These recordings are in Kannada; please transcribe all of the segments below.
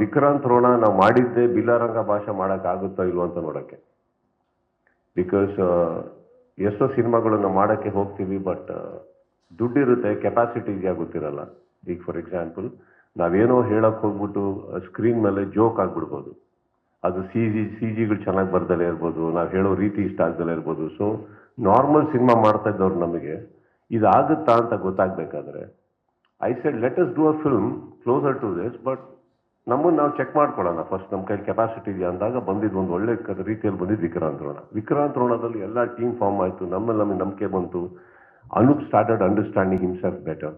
ವಿಕ್ರಾಂತ್ ರೋಣ ನಾವು ಮಾಡಿದ್ದೆ ಬಿಲ್ಲಾರಂಗ ಭಾಷೆ ಮಾಡೋಕ್ಕಾಗುತ್ತೋ ಇಲ್ವೋ ಅಂತ ನೋಡೋಕ್ಕೆ. ಬಿಕಾಸ್ ಎಷ್ಟೋ ಸಿನಿಮಾಗಳನ್ನು ಮಾಡೋಕ್ಕೆ ಹೋಗ್ತೀವಿ ಬಟ್ ದುಡ್ಡಿರುತ್ತೆ ಕೆಪಾಸಿಟಿ ಇದೆಯಾ ಗೊತ್ತಿರಲ್ಲ. ಈಗ ಫಾರ್ ಎಕ್ಸಾಂಪಲ್ ನಾವೇನೋ ಹೇಳಕ್ ಹೋಗ್ಬಿಟ್ಟು ಸ್ಕ್ರೀನ್ ಮೇಲೆ ಜೋಕ್ ಆಗ್ಬಿಡ್ಬೋದು. ಅದು ಸಿ ಜಿ ಸಿ ಜಿಗಳು ಚೆನ್ನಾಗಿ ಬರ್ದಲೇ ಇರ್ಬೋದು, ನಾವು ಹೇಳೋ ರೀತಿ ಇಷ್ಟ ಆಗ್ದಲೇ ಇರ್ಬೋದು. ಸೊ ನಾರ್ಮಲ್ ಸಿನಿಮಾ ಮಾಡ್ತಾ ಇದ್ದವ್ರು ನಮಗೆ, ಇದಾಗುತ್ತಾ ಅಂತ ಗೊತ್ತಾಗಬೇಕಾದ್ರೆ I said let us do a film closer to this but ನಮ್ಮನ್ನು ನಾವು ಚೆಕ್ ಮಾಡ್ಕೊಳ್ಳೋಣ. ಫಸ್ಟ್ ನಮ್ಮ ಕೈಯಲ್ಲಿ ಕೆಪಾಸಿಟಿ ಇದೆ ಅಂದಾಗ ಬಂದಿದ್ದು ಒಂದು ಒಳ್ಳೆ ರೀತಿಯಲ್ಲಿ ಬಂದಿದ್ದು ವಿಕ್ರಾಂತ್ ರೋಣ. ವಿಕ್ರಾಂತ್ ರೋಣದಲ್ಲಿ ಎಲ್ಲ ಟೀಮ್ ಫಾರ್ಮ್ ಆಯಿತು. ನಮ್ಮಲ್ಲಿ ನಮಗೆ ನಂಬಿಕೆ ಬಂತು. Anoop started understanding himself better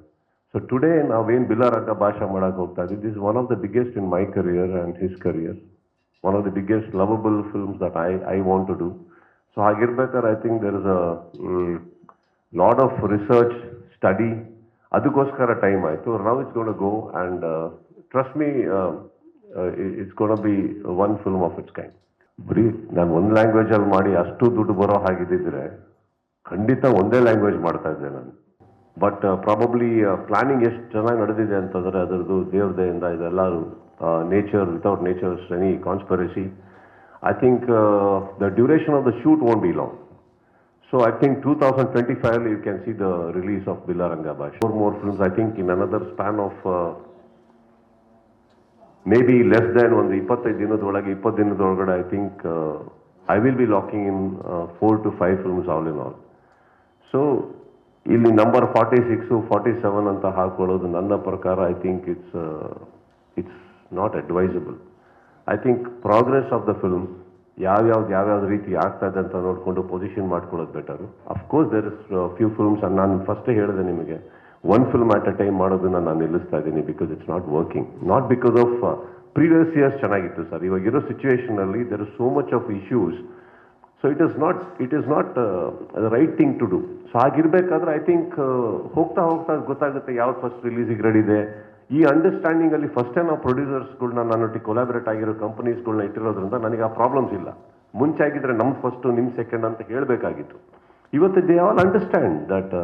so today ನಾವೇನು ಬಿಲ್ಲಾರಂಗ ಭಾಷೆ ಮಾಡೋಕೆ ಹೋಗ್ತಾ ಇದ್ದೀವಿ. This one of the biggest in my career and his career one of the biggest lovable films that I I want to do so ಹಾಗಿರ್ಬೇಕಾದ್ರೆ I think there is a lot of research study ಅದಕ್ಕೋಸ್ಕರ ಟೈಮ್ ಆಯಿತು. Now it's gonna go and trust me it's gonna be one film of its kind ಬರೀ ನಾನು ಒಂದು ಲ್ಯಾಂಗ್ವೇಜಲ್ಲಿ ಮಾಡಿ ಅಷ್ಟು ದುಡ್ಡು ಬರೋ ಹಾಗಿದ್ದಿದ್ರೆ ಖಂಡಿತ ಒಂದೇ ಲ್ಯಾಂಗ್ವೇಜ್ ಮಾಡ್ತಾ ಇದ್ದೆ ನಾನು. ಬಟ್ ಪ್ರಾಬಬ್ಲಿ ಪ್ಲಾನಿಂಗ್ ಎಷ್ಟು ಚೆನ್ನಾಗಿ ನಡೆದಿದೆ ಅಂತಂದರೆ ಅದರದ್ದು ದೇವ್ರದೆಯಿಂದ ಇದೆಲ್ಲ ಇದೆಲ್ಲರೂ nature without nature any conspiracy I think the duration of the shoot won't be long So I think 2025 you can see the release of Bilaranga Bash. Four more more films I in in span span uh, maybe less than ಒಂದು ಇಪ್ಪತ್ತೈದು ದಿನದೊಳಗೆ, ಇಪ್ಪತ್ತು ದಿನದೊಳಗಡೆ I think I will be locking in four to five films all in all so ಇಲ್ಲಿ number forty six forty seven ಅಂತ ಹಾಕೊಳ್ಳೋದು ನನ್ನ ಪ್ರಕಾರ I think it's it's not advisable I think progress of the film ಯಾವ್ಯಾವ್ದು ಯಾವ್ಯಾವ ರೀತಿ ಆಗ್ತಾ ಇದೆ ಅಂತ ನೋಡಿಕೊಂಡು ಪೊಸಿಷನ್ ಮಾಡ್ಕೊಳ್ಳೋದು better of course there is few films ನಾನು ಫಸ್ಟೇ ಹೇಳಿದೆ ನಿಮಗೆ. One film at a time ಮಾಡೋದನ್ನ ನಾನು ನಿಲ್ಲಿಸ್ತಾ ಇದ್ದೀನಿ because it's not working not because of previous years ಚೆನ್ನಾಗಿತ್ತು ಸರ್ ಇವಾಗ ಇರೋ ಸಿಚುವೇಶನಲ್ಲಿ there is so much of issues so it is not it is not right thing to do so ಹಾಗಿರ್ಬೇಕಾದ್ರೆ I think ಹೋಗ್ತಾ ಹೋಗ್ತಾ ಗೊತ್ತಾಗುತ್ತೆ ಯಾವ್ದು ಫಸ್ಟ್ ರಿಲೀಸಿಗೆ ರೆಡಿ ಇದೆ. ಈ ಅಂಡರ್ಸ್ಟ್ಯಾಂಡಿಂಗ್ ಅಲ್ಲಿ ಫಸ್ಟ್ ಟೈಮ್ ನಾವು ಪ್ರೊಡ್ಯೂಸರ್ಸ್ಗಳನ್ನ ನನ್ನೊಟ್ಟಿಗೆ ಕೊಲಾಬರೇಟ್ ಆಗಿರೋ ಕಂಪನೀಸ್ಗಳನ್ನ ಇಟ್ಟಿರೋದ್ರಿಂದ ನನಗೆ ಆ ಪ್ರಾಬ್ಲಮ್ಸ್ ಇಲ್ಲ. ಮುಂಚೆ ಆಗಿದ್ರೆ ನಮ್ಮ ಫಸ್ಟ್ ನಿಮ್ ಸೆಕೆಂಡ್ ಅಂತ ಹೇಳಬೇಕಾಗಿತ್ತು. ಇವತ್ತು they all understand that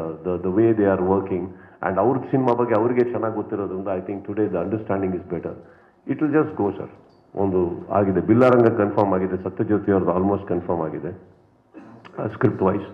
the way they are working and ಅವ್ರ ಸಿನಿಮಾ ಬಗ್ಗೆ ಅವರಿಗೆ ಚೆನ್ನಾಗಿ ಗೊತ್ತಿರೋದ್ರಿಂದ I think today the understanding is better it will just go sir ಒಂದು ಆಗಿದೆ. ಬಿಲ್ಲಾರಂಗ ಕನ್ಫರ್ಮ್ ಆಗಿದೆ. ಸತ್ಯಜ್ಯೋತಿ ಅವ್ರದ್ದು ಆಲ್ಮೋಸ್ಟ್ ಕನ್ಫರ್ಮ್ ಆಗಿದೆ. Script wise